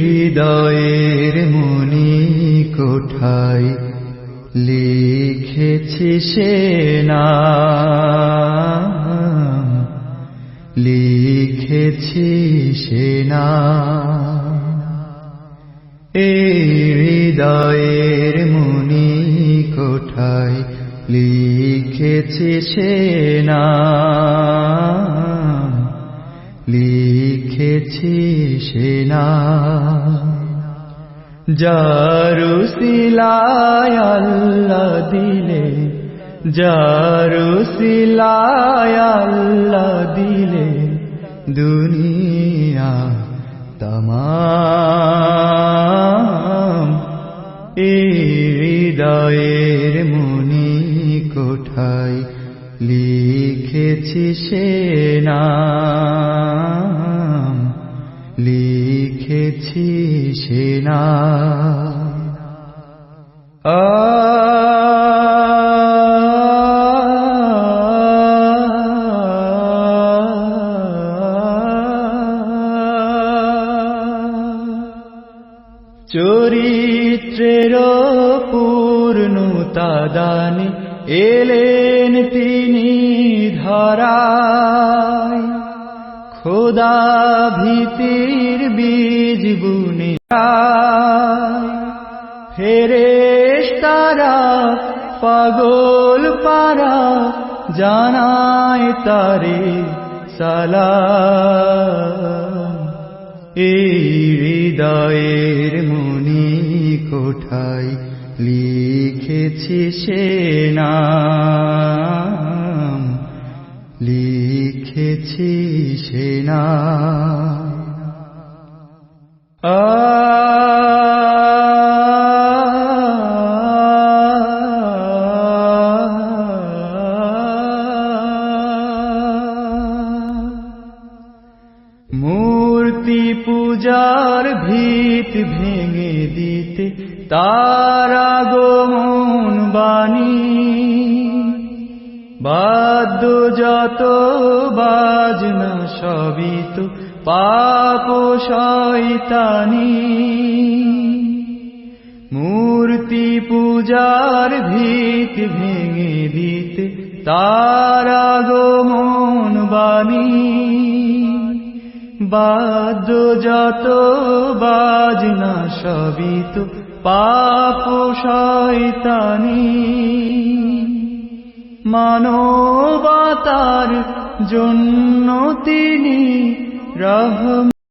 হৃদয়ের মনি কোঠায় লিখেছি সে নাম। লিখেছি সে এই হৃদয়ের মনি কোঠায় লিখেছি সে নাম। লিখেছি সে নাম যারু সিলায় আল্লাহ দিলে সিলায় আল্লাহ দিলে, দুনিয়া এই হৃদয়ের মনি কোঠায় লিখেছি সে নাম লিখেছি সে নাম আ চরিত্রের পূর্ণতা দানে এলেন তিনি ধরায়। খোদা ভীতির বীজ বুনে ফেরেশ তারা পাগল পারা জানায় তারে সালাম। এই হৃদয়ের মনি কোঠায় লিখেছি সে নাম। আ মূর্তি পূজার ভিত ভেঙে দিতে তারা গমন বাণী। বাদ্য যত বাজনা সবই তো পাপ শয়তানি। মূর্তি পূজার ভিত ভেঙে দিতে তারা গমন বাণী। বাদ্য যত বাজনা সবই তো পাপ শয়তানি। মানবতার জন্য তিনি রহম